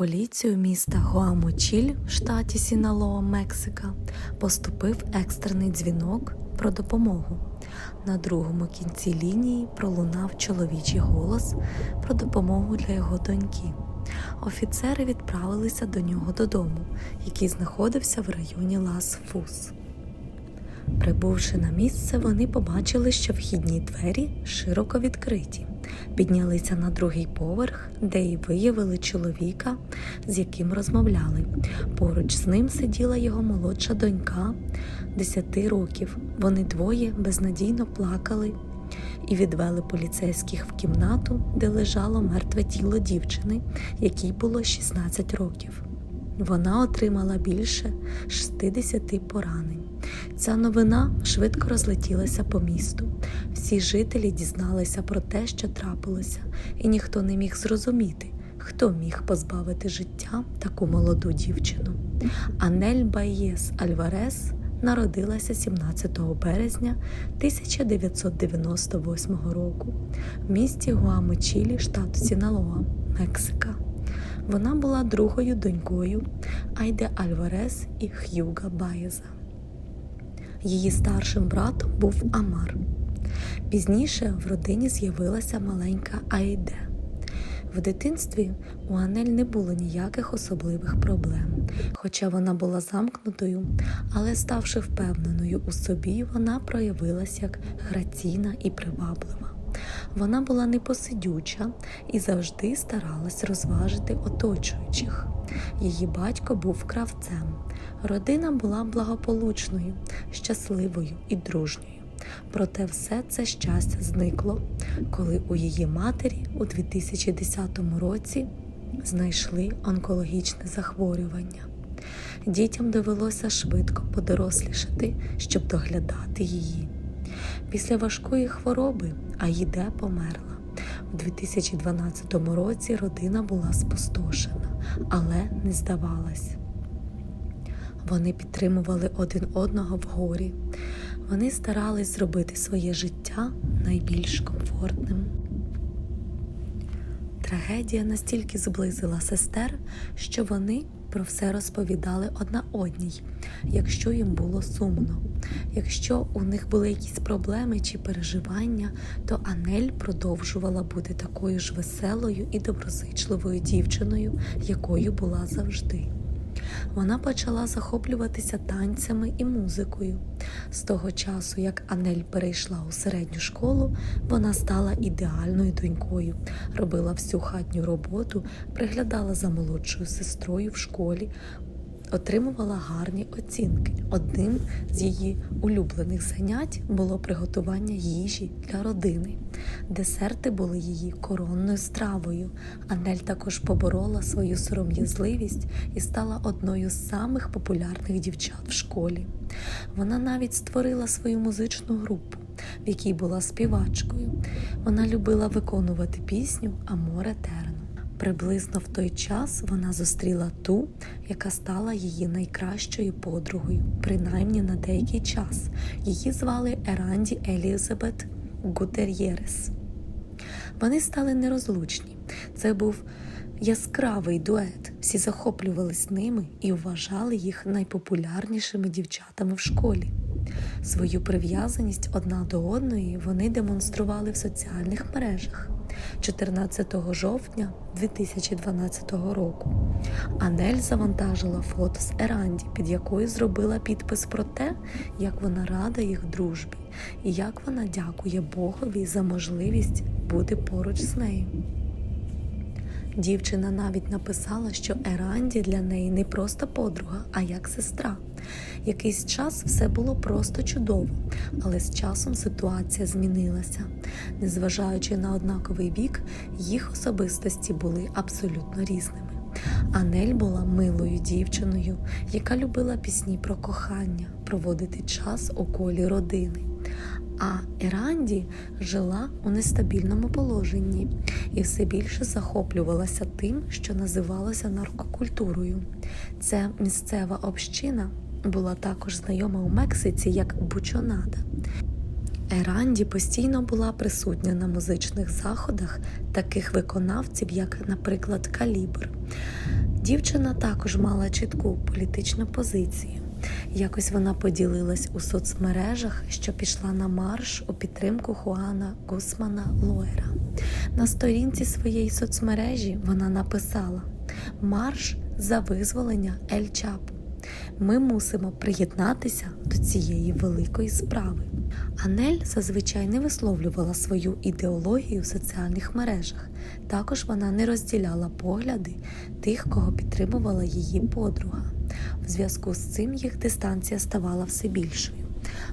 поліцію міста Гуамочіль в штаті Сіналоа, Мексика, поступив екстрений дзвінок про допомогу. На другому кінці лінії пролунав чоловічий голос про допомогу для його доньки. Офіцери відправилися до нього додому, який знаходився в районі Лас-Фус. Прибувши на місце, вони побачили, що вхідні двері широко відкриті. Піднялися на другий поверх, де й виявили чоловіка, з яким розмовляли. Поруч з ним сиділа його молодша донька 10 років. Вони двоє безнадійно плакали і відвели поліцейських в кімнату, де лежало мертве тіло дівчини, якій було 16 років. Вона отримала більше 60 поранень. Ця новина швидко розлетілася по місту. Всі жителі дізналися про те, що трапилося, і ніхто не міг зрозуміти, хто міг позбавити життя таку молоду дівчину. Анель Баєс Альварес народилася 17 березня 1998 року в місті Гуамочілі, штату Сіналоа, Мексика. Вона була другою донькою Айде Альварес і Х'юга Баєза. Її старшим братом був Амар. Пізніше в родині з'явилася маленька Айде. В дитинстві у Анель не було ніяких особливих проблем, хоча вона була замкнутою, але ставши впевненою у собі, вона проявилася як граційна і приваблива. Вона була непосидюча і завжди старалась розважити оточуючих. Її батько був кравцем. Родина була благополучною, щасливою і дружньою. Проте все це щастя зникло, коли у її матері у 2010 році знайшли онкологічне захворювання. Дітям довелося швидко подорослішати, щоб доглядати її. Після важкої хвороби Аїде померла. У 2012 році родина була спустошена, але не здавалась. Вони підтримували один одного в горі. Вони старались зробити своє життя найбільш комфортним. Трагедія настільки зблизила сестер, що вони про все розповідали одна одній, якщо їм було сумно. Якщо у них були якісь проблеми чи переживання, то Анель продовжувала бути такою ж веселою і доброзичливою дівчиною, якою була завжди. Вона почала захоплюватися танцями і музикою. З того часу, як Анель перейшла у середню школу, вона стала ідеальною донькою, робила всю хатню роботу, приглядала за молодшою сестрою в школі, отримувала гарні оцінки. Одним з її улюблених занять було приготування їжі для родини. Десерти були її коронною стравою. Анель також поборола свою сором'язливість і стала одною з самих популярних дівчат в школі. Вона навіть створила свою музичну групу, в якій була співачкою. Вона любила виконувати пісню Аморе Терно. Приблизно в той час вона зустріла ту, яка стала її найкращою подругою, принаймні на деякий час. Її звали Еранді Елізабет Гутер'єрес. Вони стали нерозлучні. Це був яскравий дует. Всі захоплювались ними і вважали їх найпопулярнішими дівчатами в школі. Свою прив'язаність одна до одної вони демонстрували в соціальних мережах. 14 жовтня 2012 року Анель завантажила фото з Еранді, під якою зробила підпис про те, як вона рада їх дружбі і як вона дякує Богові за можливість бути поруч з нею. Дівчина навіть написала, що Еранді для неї не просто подруга, а як сестра. Якийсь час все було просто чудово, але з часом ситуація змінилася. Незважаючи на однаковий вік, їх особистості були абсолютно різними. Анель була милою дівчиною, яка любила пісні про кохання, проводити час у колі родини. А Еранді жила у нестабільному положенні і все більше захоплювалася тим, що називалося наркокультурою. Ця місцева община була також знайома у Мексиці як Бучонада. Еранді постійно була присутня на музичних заходах таких виконавців, як, наприклад, Калібр. Дівчина також мала чітку політичну позицію. Якось вона поділилась у соцмережах, що пішла на марш у підтримку Хуана Гусмана Лоера. На сторінці своєї соцмережі вона написала Марш за визволення Ель Чапо. Ми мусимо приєднатися до цієї великої справи. Анель зазвичай не висловлювала свою ідеологію в соціальних мережах. Також вона не розділяла погляди тих, кого підтримувала її подруга. В зв'язку з цим їх дистанція ставала все більшою.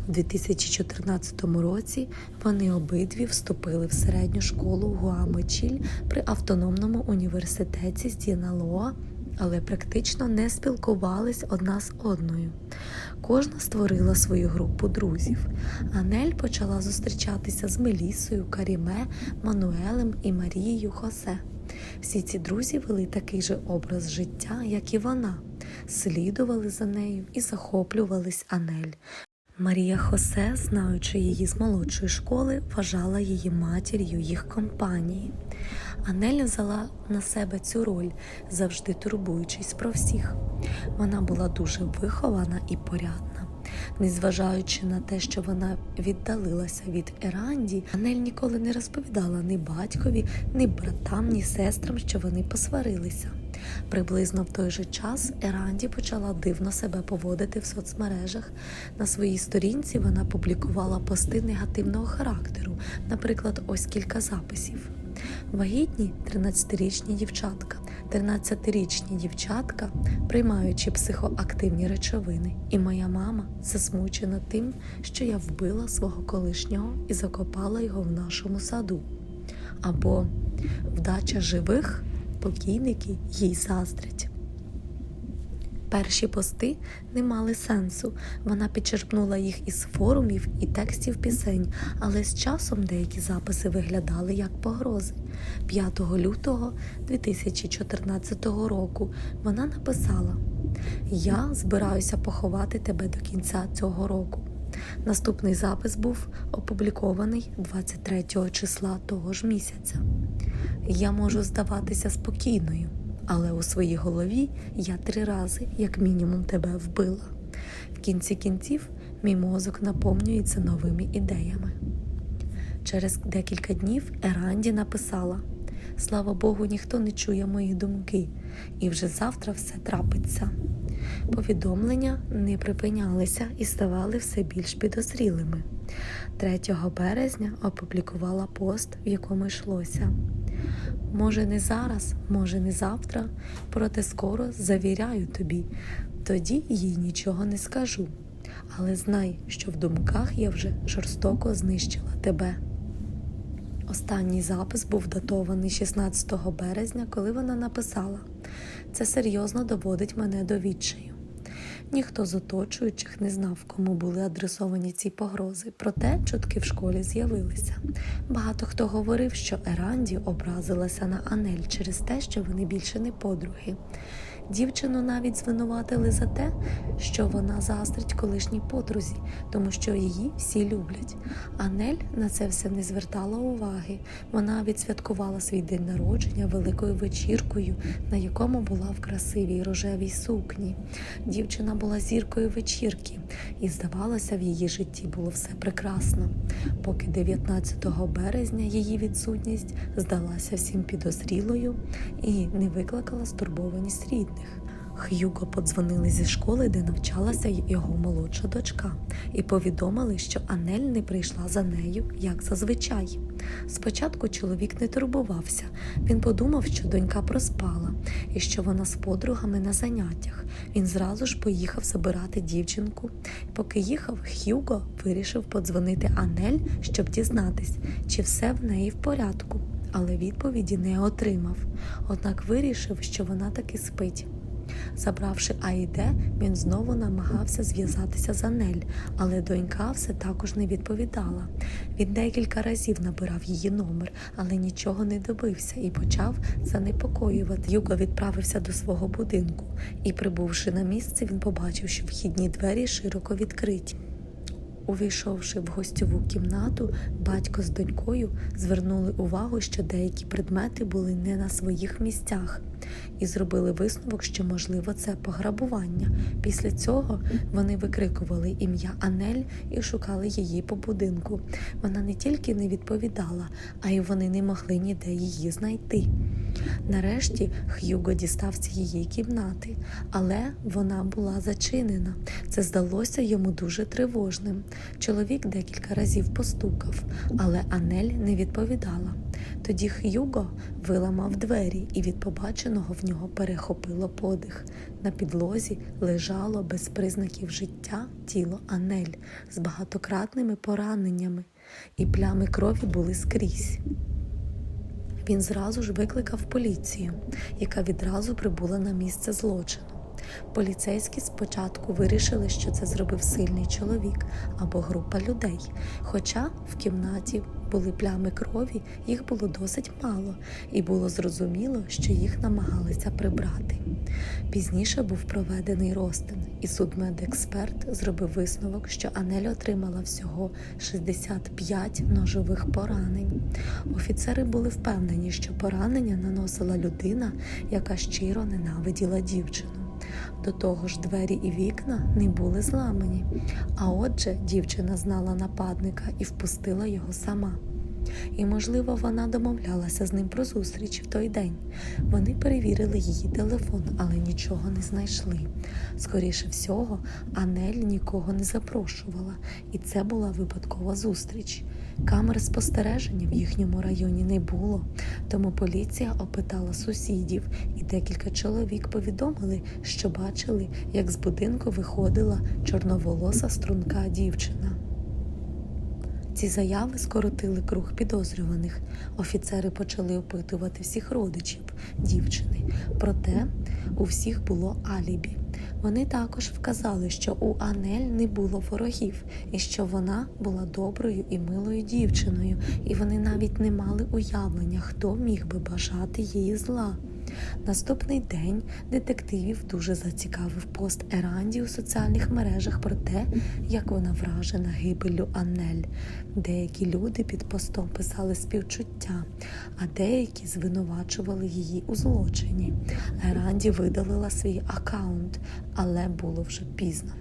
У 2014 році вони обидві вступили в середню школу Гуамочіль при автономному університеті Стіналоа, але практично не спілкувались одна з одною. Кожна створила свою групу друзів. Анель почала зустрічатися з Мелісою, Каріме, Мануелем і Марією Хосе. Всі ці друзі вели такий же образ життя, як і вона, слідували за нею і захоплювались Анель. Марія Хосе, знаючи її з молодшої школи, вважала її матір'ю їх компанії. Анель взяла на себе цю роль, завжди турбуючись про всіх. Вона була дуже вихована і порядна. Незважаючи на те, що вона віддалилася від Еранді, Анель ніколи не розповідала ні батькові, ні братам, ні сестрам, що вони посварилися. Приблизно в той же час Еранді почала дивно себе поводити в соцмережах. На своїй сторінці вона публікувала пости негативного характеру, наприклад, ось кілька записів. Вагітні 13-річні дівчатка, 13-річні дівчатка, приймаючи психоактивні речовини, і моя мама засмучена тим, що я вбила свого колишнього і закопала його в нашому саду. Або вдача живих покійники їй заздрять. Перші пости не мали сенсу. Вона підчерпнула їх із форумів і текстів пісень, але з часом деякі записи виглядали як погрози. 5 лютого 2014 року вона написала: Я збираюся поховати тебе до кінця цього року. Наступний запис був опублікований 23 числа того ж місяця. Я можу здаватися спокійною, але у своїй голові я три рази, як мінімум, тебе вбила. В кінці кінців мій мозок наповнюється новими ідеями. Через декілька днів Еранді написала: Слава Богу, ніхто не чує мої думки, і вже завтра все трапиться. Повідомлення не припинялися і ставали все більш підозрілими. 3 березня опублікувала пост, в якому йшлося. Може, не зараз, може, не завтра, проте скоро завіряю тобі, тоді їй нічого не скажу. Але знай, що в думках я вже жорстоко знищила тебе. Останній запис був датований 16 березня, коли вона написала: Це серйозно доводить мене до відчаю. Ніхто з оточуючих не знав, кому були адресовані ці погрози, проте чутки в школі з'явилися. Багато хто говорив, що Еранді образилася на Анель через те, що вони більше не подруги. Дівчину навіть звинуватили за те, що вона заздрить колишній подрузі, тому що її всі люблять. Анель на це все не звертала уваги. Вона відсвяткувала свій день народження великою вечіркою, на якому була в красивій рожевій сукні. Дівчина була зіркою вечірки, і здавалося, в її житті було все прекрасно. Поки 19 березня її відсутність здалася всім підозрілою і не викликала стурбованість рідних. Х'юго подзвонили зі школи, де навчалася його молодша дочка, і повідомили, що Анель не прийшла за нею, як зазвичай. Спочатку чоловік не турбувався. Він подумав, що донька проспала і що вона з подругами на заняттях. Він зразу ж поїхав забирати дівчинку. Поки їхав, Х'юго вирішив подзвонити Анель, щоб дізнатись, чи все в неї в порядку. Але відповіді не отримав. Однак вирішив, що вона таки спить. Забравши Аїде, він знову намагався зв'язатися з Анель, але донька все також не відповідала. Він декілька разів набирав її номер, але нічого не добився і почав занепокоювати. Юго відправився до свого будинку, і, прибувши на місце, він побачив, що вхідні двері широко відкриті. Увійшовши в гостьову кімнату, батько з донькою звернули увагу, що деякі предмети були не на своїх місцях. І зробили висновок, що можливо це пограбування. Після цього вони викрикували ім'я Анель і шукали її по будинку. Вона не тільки не відповідала, а й вони не могли ніде її знайти. Нарешті Х'юго дістався її кімнати, але вона була зачинена. Це здалося йому дуже тривожним. Чоловік декілька разів постукав, але Анель не відповідала. Тоді Х'юго виламав двері, і від побаченого в нього перехопило подих. На підлозі лежало без признаків життя тіло Анель з багатократними пораненнями, і плями крові були скрізь. Він зразу ж викликав поліцію, яка відразу прибула на місце злочину. Поліцейські спочатку вирішили, що це зробив сильний чоловік або група людей. Хоча в кімнаті були плями крові, їх було досить мало, і було зрозуміло, що їх намагалися прибрати. Пізніше був проведений розтин, і судмедексперт зробив висновок, що Анель отримала всього 65 ножових поранень. Офіцери були впевнені, що поранення наносила людина, яка щиро ненавиділа дівчину. До того ж, двері і вікна не були зламані, а отже, дівчина знала нападника і впустила його сама. І, можливо, вона домовлялася з ним про зустріч в той день. Вони перевірили її телефон, але нічого не знайшли. Скоріше всього, Анель нікого не запрошувала, і це була випадкова зустріч. Камер спостереження в їхньому районі не було, тому поліція опитала сусідів, і декілька чоловік повідомили, що бачили, як з будинку виходила чорноволоса струнка дівчина. Ці заяви скоротили круг підозрюваних. Офіцери почали опитувати всіх родичів дівчини. Проте у всіх було алібі. Вони також вказали, що у Анель не було ворогів, і що вона була доброю і милою дівчиною, і вони навіть не мали уявлення, хто міг би бажати її зла. Наступний день детективів дуже зацікавив пост Еранді у соціальних мережах про те, як вона вражена гибеллю Анель. Деякі люди під постом писали співчуття, а деякі звинувачували її у злочині. Еранді видалила свій аккаунт, але було вже пізно.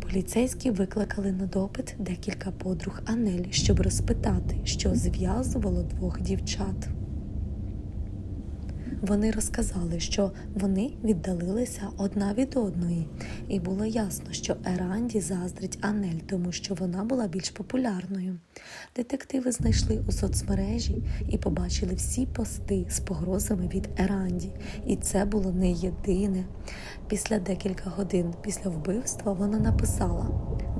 Поліцейські викликали на допит декілька подруг Анель, щоб розпитати, що зв'язувало двох дівчат. Вони розказали, що вони віддалилися одна від одної, і було ясно, що Еранді заздрить Анель, тому що вона була більш популярною. Детективи знайшли у соцмережі і побачили всі пости з погрозами від Еранді, і це було не єдине. Після декілька годин після вбивства вона написала: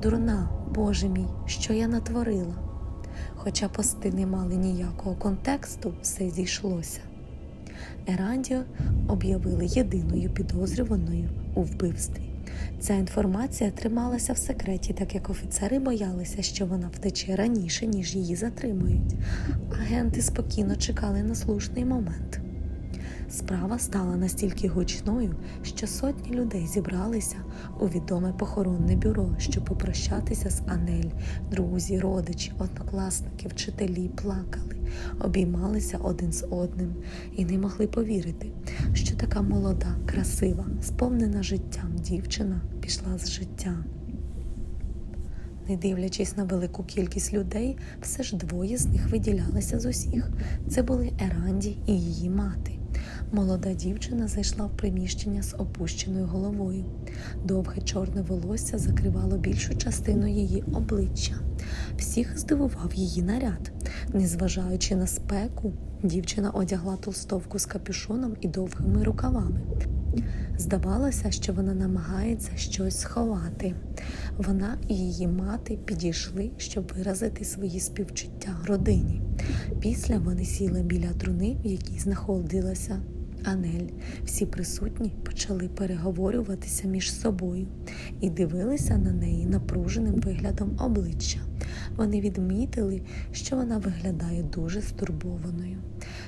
Дурна, Боже мій, що я натворила. Хоча пости не мали ніякого контексту, все зійшлося. Ерандіо об'явили єдиною підозрюваною у вбивстві. Ця інформація трималася в секреті, так як офіцери боялися, що вона втече раніше, ніж її затримують. Агенти спокійно чекали на слушний момент. Справа стала настільки гучною, що сотні людей зібралися у відоме похоронне бюро, щоб попрощатися з Анель. Друзі, родичі, однокласники, вчителі плакали, обіймалися один з одним і не могли повірити, що така молода, красива, сповнена життям дівчина пішла з життя. Не дивлячись на велику кількість людей, все ж двоє з них виділялися з усіх. Це були Еранді і її мати. Молода дівчина зайшла в приміщення з опущеною головою. Довге чорне волосся закривало більшу частину її обличчя. Всіх здивував її наряд. Незважаючи на спеку, дівчина одягла толстовку з капюшоном і довгими рукавами. Здавалося, що вона намагається щось сховати. Вона і її мати підійшли, щоб виразити свої співчуття родині. Після вони сіли біля труни, в якій знаходилася Анель. Всі присутні почали переговорюватися між собою і дивилися на неї напруженим виглядом обличчя. Вони відмітили, що вона виглядає дуже стурбованою.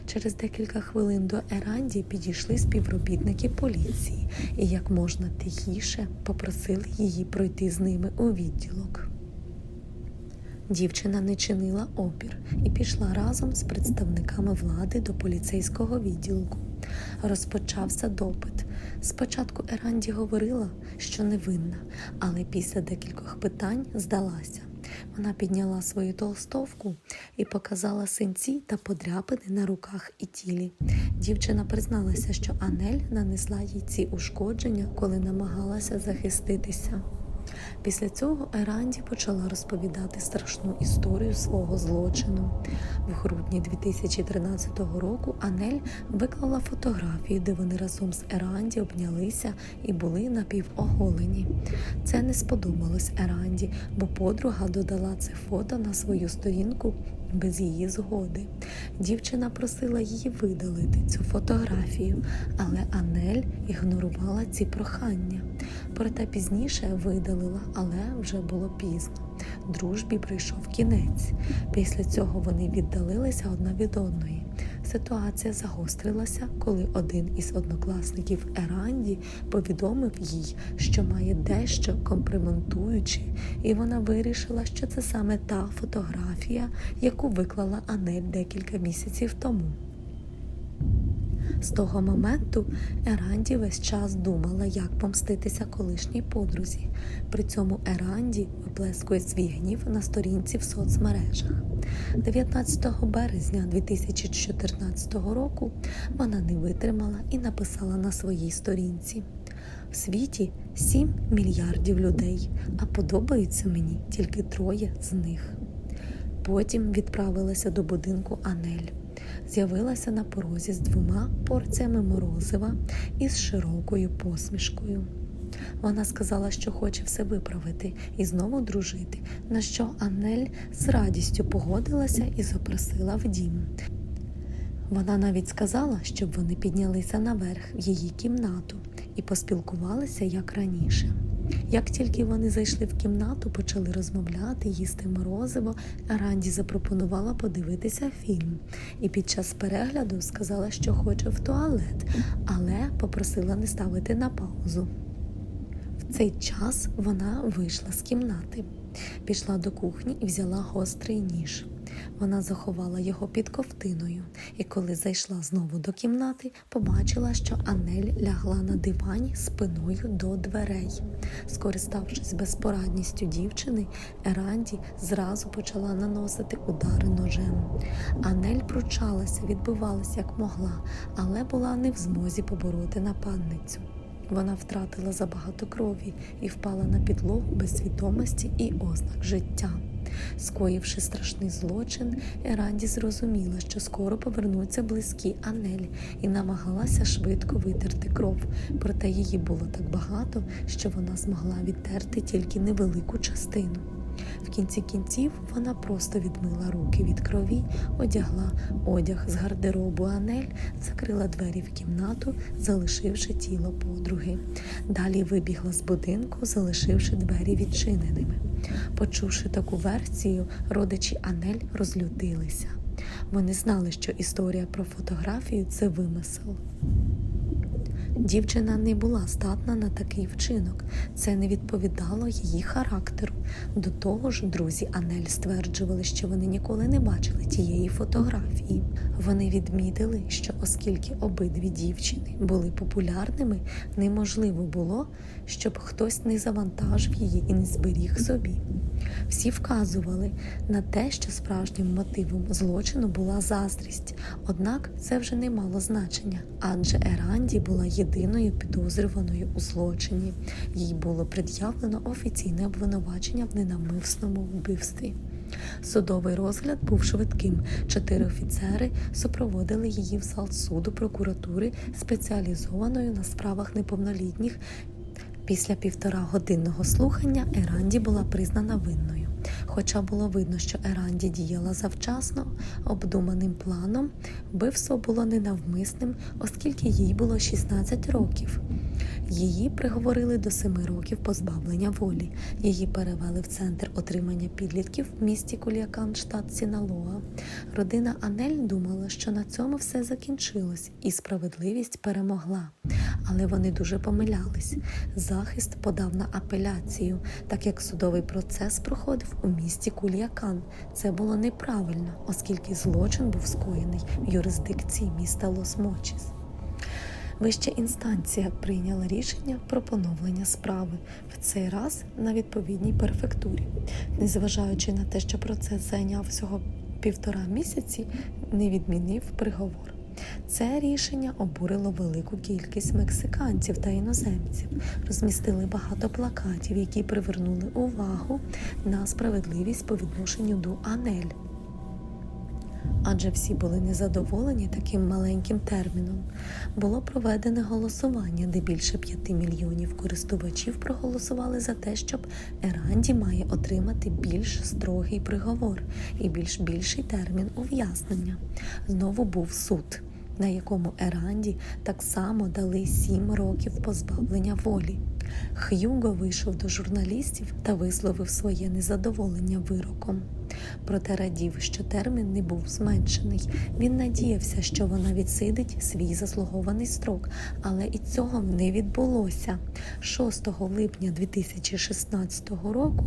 Через декілька хвилин до Еранді підійшли співробітники поліції і як можна тихіше попросили її пройти з ними у відділок. Дівчина не чинила опір і пішла разом з представниками влади до поліцейського відділку. Розпочався допит. Спочатку Еранді говорила, що невинна, але після декількох питань здалася. Вона підняла свою толстовку і показала синці та подряпини на руках і тілі. Дівчина призналася, що Анель нанесла їй ці ушкодження, коли намагалася захиститися. Після цього Еранді почала розповідати страшну історію свого злочину. В грудні 2013 року Анель виклала фотографії, де вони разом з Еранді обнялися і були напівоголені. Це не сподобалось Еранді, бо подруга додала це фото на свою сторінку без її згоди. Дівчина просила її видалити цю фотографію, але Анель ігнорувала ці прохання. Проте пізніше видалила, але вже було пізно. Дружбі прийшов кінець. Після цього вони віддалилися одна від одної. Ситуація загострилася, коли один із однокласників Еранді повідомив їй, що має дещо компрометуюче, і вона вирішила, що це саме та фотографія, яку виклала Анель декілька місяців тому. З того моменту Еранді весь час думала, як помститися колишній подрузі. При цьому Еранді виплескує свій гнів на сторінці в соцмережах. 19 березня 2014 року вона не витримала і написала на своїй сторінці. В світі 7 мільярдів людей, а подобаються мені тільки троє з них. Потім відправилася до будинку Анель. З'явилася на порозі з двома порціями морозива і з широкою посмішкою. Вона сказала, що хоче все виправити і знову дружити, на що Анель з радістю погодилася і запросила в дім. Вона навіть сказала, щоб вони піднялися наверх в її кімнату і поспілкувалися як раніше. Як тільки вони зайшли в кімнату, почали розмовляти, їсти морозиво, Ранді запропонувала подивитися фільм і під час перегляду сказала, що хоче в туалет, але попросила не ставити на паузу. В цей час вона вийшла з кімнати, пішла до кухні і взяла гострий ніж. Вона заховала його під ковтиною, і коли зайшла знову до кімнати, побачила, що Анель лягла на дивані спиною до дверей. Скориставшись безпорадністю дівчини, Еранді зразу почала наносити удари ножем. Анель пручалася, відбивалася як могла, але була не в змозі побороти нападницю. Вона втратила забагато крові і впала на підлогу без свідомості і ознак життя. Скоївши страшний злочин, Еранді зрозуміла, що скоро повернуться близькі Анель і намагалася швидко витерти кров, проте її було так багато, що вона змогла відтерти тільки невелику частину. В кінці кінців вона просто відмила руки від крові, одягла одяг з гардеробу Анель, закрила двері в кімнату, залишивши тіло подруги. Далі вибігла з будинку, залишивши двері відчиненими. Почувши таку версію, родичі Анель розлютилися. Вони знали, що історія про фотографію це вимисел. Дівчина не була здатна на такий вчинок, це не відповідало її характеру. До того ж, друзі Анель стверджували, що вони ніколи не бачили тієї фотографії. Вони відмітили, що оскільки обидві дівчини були популярними, неможливо було, щоб хтось не завантажив її і не зберіг собі. Всі вказували на те, що справжнім мотивом злочину була заздрість, однак це вже не мало значення, адже Еранді була єдиною підозрюваною у злочині. Їй було пред'явлено офіційне обвинувачення в ненавмисному вбивстві. Судовий розгляд був швидким. Чотири офіцери супроводили її в зал суду прокуратури, спеціалізованої на справах неповнолітніх. Після півтора годинного слухання Еранді була признана винною. Хоча було видно, що Еранді діяла завчасно, обдуманим планом, вбивство було ненавмисним, оскільки їй було 16 років. Її приговорили до 7 років позбавлення волі. Її перевели в центр отримання підлітків в місті Кулякан, штат Сіналоа. Родина Анель думала, що на цьому все закінчилось, і справедливість перемогла. Але вони дуже помилялись. Захист подав на апеляцію, так як судовий процес проходив у місті Кульякан. Це було неправильно, оскільки злочин був скоєний в юрисдикції міста Лос-Мочіс. Вища інстанція прийняла рішення про поновлення справи в цей раз на відповідній перфектурі, незважаючи на те, що процес зайняв всього півтора місяці, не відмінив приговор. Це рішення обурило велику кількість мексиканців та іноземців. Розмістили багато плакатів, які привернули увагу на справедливість по відношенню до Анель. Адже всі були незадоволені таким маленьким терміном. Було проведене голосування, де більше 5 мільйонів користувачів проголосували за те, щоб Еранді має отримати більш строгий приговор і більш більший термін ув'язнення. Знову був суд, на якому Еранді так само дали сім років позбавлення волі. Х'юго вийшов до журналістів та висловив своє незадоволення вироком. Проте радів, що термін не був зменшений. Він надіявся, що вона відсидить свій заслугований строк, але і цього не відбулося. 6 липня 2016 року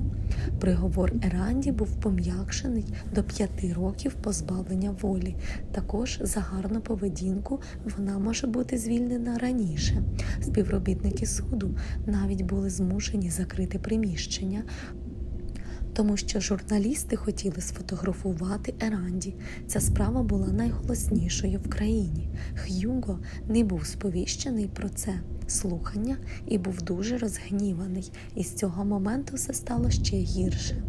приговор Еранді був пом'якшений до 5 років позбавлення волі. Також за гарну поведінку вона може бути звільнена раніше. Співробітники суду навіть були змушені закрити приміщення, тому що журналісти хотіли сфотографувати Еранді. Ця справа була найголоснішою в країні. Х'юго не був сповіщений про це слухання і був дуже розгніваний. І з цього моменту все стало ще гірше.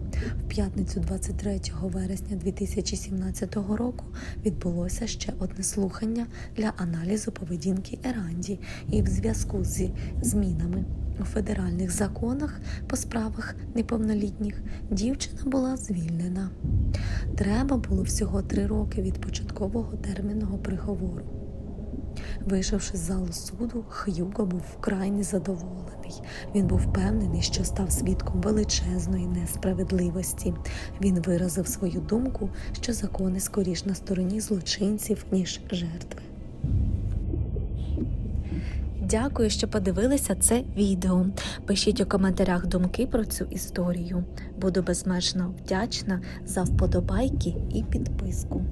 В п'ятницю 23 вересня 2017 року відбулося ще одне слухання для аналізу поведінки Еранді і в зв'язку зі змінами у федеральних законах по справах неповнолітніх дівчина була звільнена. Треба було всього три роки від початкового термінового приговору. Вийшовши з залу суду, Х'юго був вкрай незадоволений. Він був впевнений, що став свідком величезної несправедливості. Він виразив свою думку, що закони скоріш на стороні злочинців, ніж жертви. Дякую, що подивилися це відео. Пишіть у коментарях думки про цю історію. Буду безмежно вдячна за вподобайки і підписку.